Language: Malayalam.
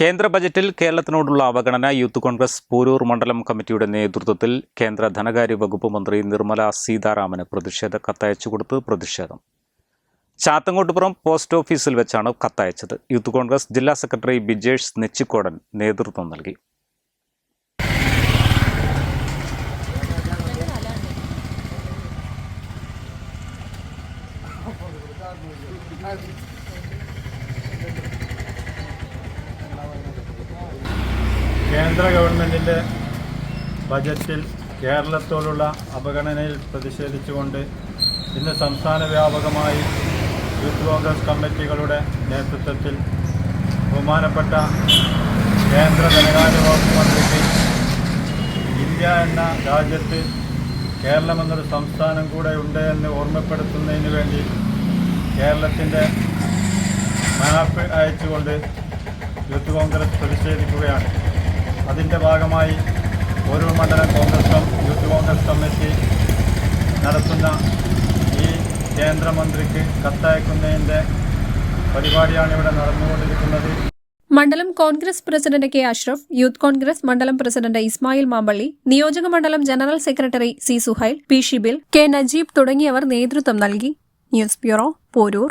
കേന്ദ്ര ബജറ്റിൽ കേരളത്തിനോടുള്ള അവഗണന യൂത്ത് കോൺഗ്രസ് പോരൂർ മണ്ഡലം കമ്മിറ്റിയുടെ നേതൃത്വത്തിൽ കേന്ദ്ര ധനകാര്യ വകുപ്പ് മന്ത്രി നിർമ്മല സീതാരാമന് പ്രതിഷേധ കത്തയച്ചു കൊടുത്ത് പ്രതിഷേധം. ചാത്തങ്കോട്ടുപുറം പോസ്റ്റ് ഓഫീസിൽ വെച്ചാണ് കത്തയച്ചത്. യൂത്ത് കോൺഗ്രസ് ജില്ലാ സെക്രട്ടറി ബിജേഷ് നെച്ചിക്കോടൻ നേതൃത്വം നൽകി. കേന്ദ്ര ഗവൺമെന്റിന്റെ ബജറ്റിൽ കേരളത്തോടുള്ള അവഗണനയിൽ പ്രതിഷേധിച്ചുകൊണ്ട് ഇന്ന് സംസ്ഥാന വ്യാപകമായി യൂത്ത് കോൺഗ്രസ് കമ്മിറ്റികളുടെ നേതൃത്വത്തിൽ ബഹുമാനപ്പെട്ട കേന്ദ്ര ധനകാര്യ വകുപ്പ് മന്ത്രിക്ക് ഇന്ത്യ എന്ന രാജ്യത്ത് കേരളം എന്നൊരു സംസ്ഥാനം കൂടെ ഉണ്ട് എന്ന് ഓർമ്മപ്പെടുത്തുന്നതിന് വേണ്ടി കേരളത്തിന്റെ മാപ്പ് അയച്ചുകൊണ്ട് യൂത്ത് കോൺഗ്രസ് പ്രതിഷേധിക്കുകയാണ്. അതിന്റെ ഭാഗമായി ഓരോ മണ്ഡലം കോൺഗ്രസ് യൂത്ത് കോൺഗ്രസ് കമ്മിറ്റി നടത്തുന്ന ഈ കേന്ദ്രമന്ത്രിക്ക് കത്തയക്കുന്നതിന്റെ പരിപാടിയാണ് ഇവിടെ നടന്നുകൊണ്ടിരിക്കുന്നത്. മണ്ഡലം Congress president K Ashraf youth Congress മണ്ഡലം പ്രസിഡന്റ് ഇസ്മായിൽ മാമ്പള്ളി നിയോജക മണ്ഡലം general secretary C Suhail P Shibil K Najeeb തുടങ്ങിയവർ നേതൃത്വം നൽകി. News bureau Poroor.